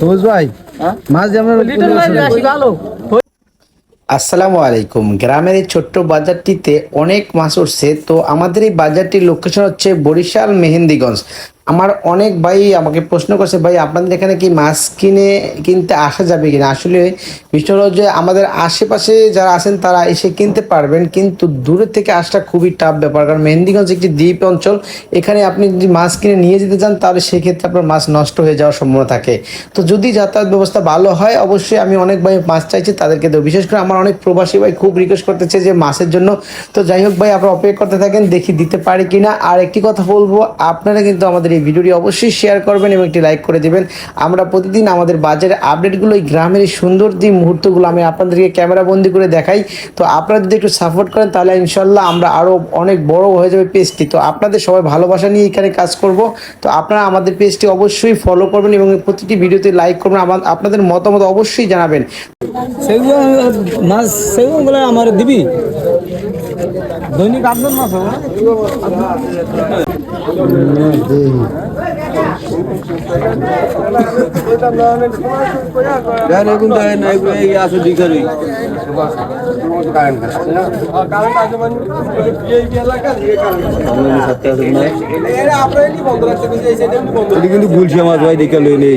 সবুজ ভাই মাছ দিয়ে আসসালামু আলাইকুম। গ্রামের এই ছোট্ট বাজারটিতে অনেক মাছ উঠছে তো আমাদের এই বাজারটির লোকেশন হচ্ছে বরিশাল মেহেন্দিগঞ্জ। আমার অনেক ভাই আমাকে প্রশ্ন করছে, ভাই, আপনাদের এখানে কি মাছ কিনে, কিনতে আসা যাবে কিনা? আসলে বিষয় যে আমাদের আশেপাশে যারা আছেন, তারা এসে কিনতে পারবেন, কিন্তু দূরের থেকে আসটা খুবই টাফ ব্যাপার। কারণ মেহেন্দিগঞ্জ একটি দ্বীপ অঞ্চল, এখানে আপনি যদি মাছ কিনে নিয়ে যেতে চান, তাহলে সেক্ষেত্রে আপনার মাছ নষ্ট হয়ে যাওয়ার সম্ভাবনা থাকে। তো যদি যাতায়াত ব্যবস্থা ভালো হয়, অবশ্যই আমি অনেক ভাই মাছ চাইছি, তাদেরকে দেবো। বিশেষ করে আমার অনেক প্রবাসী ভাই খুব রিকোয়েস্ট করতেছে যে মাছের জন্য। তো যাই হোক ভাই, আপনারা অপেক্ষা করতে থাকেন, দেখি দিতে পারি কিনা। আর একটি কথা বলব, আপনারা কিন্তু আমাদের এই ভিডিওটি অবশ্যই শেয়ার করবেন এবং একটি লাইক করে দিবেন। আমরা প্রতিদিন আমাদের বাজারের আপডেটগুলো এই গ্রামের এই সুন্দর দিন মুহূর্তগুলো আমি আপনাদেরকে ক্যামেরা বন্দি করে দেখাই। তো আপনারা যদি একটু সাপোর্ট করেন, তাহলে ইনশাল্লাহ আমরা আরও অনেক বড় হয়ে যাবে পেজটি তো আপনাদের সবাই ভালোবাসা নিয়ে এখানে কাজ করব। তো আপনারা আমাদের পেজটি অবশ্যই ফলো করবেন এবং প্রতিটি ভিডিওতে লাইক করবেন। আপনাদের মতামত অবশ্যই জানাবেন। সেগুলো, মাছ সেগুলো আমার দিবি। দৈনিক আটজন মাছ হবে এখন দেখেন আছে দিকারি কিন্তু গুলশা মাছ ভাই দেখে লই নেই।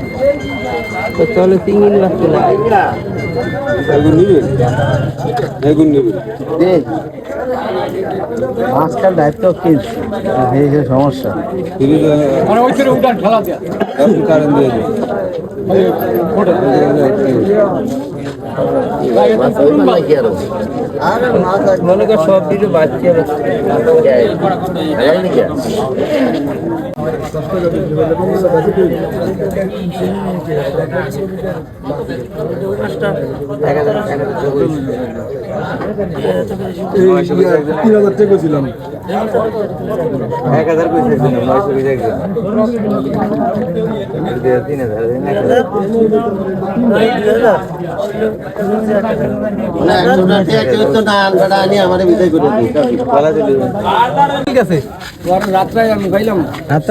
তো চলে চিংড়ি মাছ তো নাই এগুন নিবে? এগুন নিবে। মাছটার দায়িত্ব কিনছি এই যে সমস্যা। কারণ দিয়ে। দিবে মনে কর সব কিছু বাচ্চা তিন হাজার টাকা ছিলাম এক হাজার পয়সা একজন নয়শো পয়সা একজন তিন হাজার ঠিক আছে রাত্রে আমি খাইলাম রাত্রে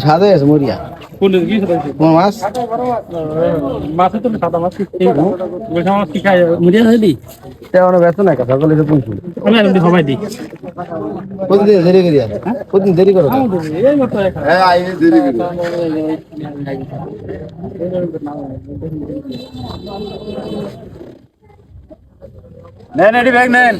সাদা আছে মরিয়া। কোন মাছ? তেমন ব্যস্ত নাই কথা বলে তো পৌঁছুন প্রতিদিন দেরি করি আর প্রতিদিন দেরি করো হ্যাঁ আই দেরি করে। নেন এটি ব্যাগ নেন